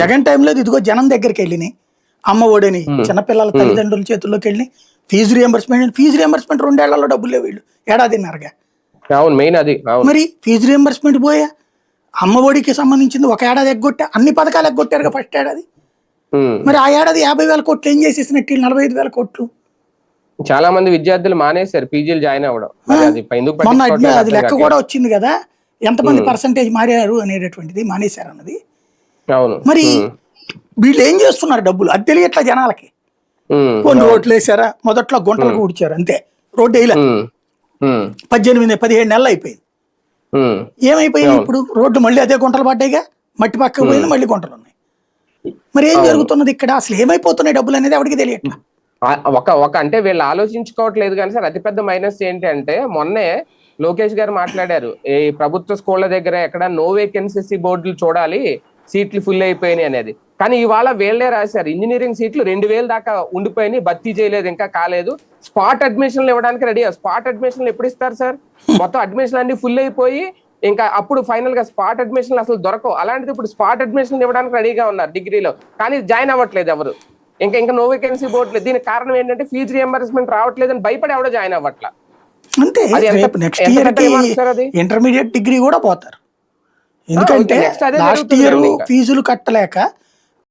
జగన్ టైంలో ఇదిగో జనం దగ్గరికి వెళ్ళినాయి. అమ్మ ఒడని చిన్నపిల్లల తల్లిదండ్రుల చేతుల్లోకి వెళ్ళి ఫీజు రియంబర్స్మెంట్ ఫీజు రియంబర్స్మెంట్ రెండేళ్ళలో డబ్బులు లేవు వీళ్ళు. ఏడాదిన్నరగా అవును మెయిన్ అది. మరి ఫీజు రియంబర్స్మెంట్ పోయా? అమ్మ ఒడికి సంబంధించింది ఒక ఏడాది ఎగ్గొట్టా? అన్ని పథకాలు ఎగ్గొట్టారుగా ఫస్ట్ ఏడాది. మరి ఆ ఏడాది యాభై వేల కోట్లు ఏం చేసేసినట్టు నలభై ఐదు వేల కోట్లు. చాలా మంది విద్యార్థులు మానేశారు పీజీలు జాయిన్ అవ్వడం. మొన్న అది లెక్క. కూడా వచ్చింది కదా. ఎంతమంది పర్సంటేజ్ మారారు అనేటటువంటిది మానేశారు అన్నది. మరి వీళ్ళు ఏం చేస్తున్నారు డబ్బులు? అది తెలియట్లా జనాలకి. కొన్ని రోడ్లు వేసారా? మొదట్లో గుంటలకు ఊడ్చారు అంతే. రోడ్డు వేయలే. పద్దెనిమిది పదిహేడు నెలలు అయిపోయింది. ఏమైపోయింది ఇప్పుడు? రోడ్డు మళ్ళీ అదే గుంటలు పడ్డాయిగా? మట్టి పక్కకు పోయింది మళ్ళీ గుంటలు ఉన్నాయి. మరి ఏం జరుగుతున్నది ఇక్కడ? అసలు ఏమైపోతున్నాయి డబ్బులు అనేది ఎవరికి తెలియట్లా? ఒక ఒక అంటే వీళ్ళు ఆలోచించుకోవట్లేదు కానీ సార్ అతిపెద్ద మైనస్ ఏంటి అంటే మొన్నే లోకేష్ గారు మాట్లాడారు. ఈ ప్రభుత్వ స్కూళ్ళ దగ్గర ఎక్కడ నో వేకెన్సీ బోర్డులు చూడాలి. సీట్లు ఫుల్ అయిపోయినాయి అనేది. కానీ ఇవాళ వీళ్ళే రాశారు ఇంజనీరింగ్ సీట్లు రెండు వేల దాకా ఉండిపోయినాయి భర్తీ చేయలేదు ఇంకా కాలేదు. స్పాట్ అడ్మిషన్లు ఇవ్వడానికి రెడీ స్పాట్ అడ్మిషన్లు ఎప్పుడు ఇస్తారు సార్? మొత్తం అడ్మిషన్లు అన్ని ఫుల్ అయిపోయి ఇంకా అప్పుడు ఫైనల్గా స్పాట్ అడ్మిషన్లు అసలు దొరకవు. అలాంటిది ఇప్పుడు స్పాట్ అడ్మిషన్లు ఇవ్వడానికి రెడీగా ఉన్నారు డిగ్రీలో. కానీ జాయిన్ అవ్వట్లేదు ఎవరు. ఇంకా ఇంకా నో వేకెన్సీ బోర్డు లేదు. దీనికి కారణం ఏంటంటే ఫీజు రియంబర్స్మెంట్ రావట్లేదని భయపడి ఎవడో జాయిన్ అవ్వట్ల. అంతే. Next year? ఇంటర్మీడియట్ డిగ్రీ కూడా పోతారు. ఎందుకంటే లాస్ట్ ఇయర్. ఫీజులు కట్టలేక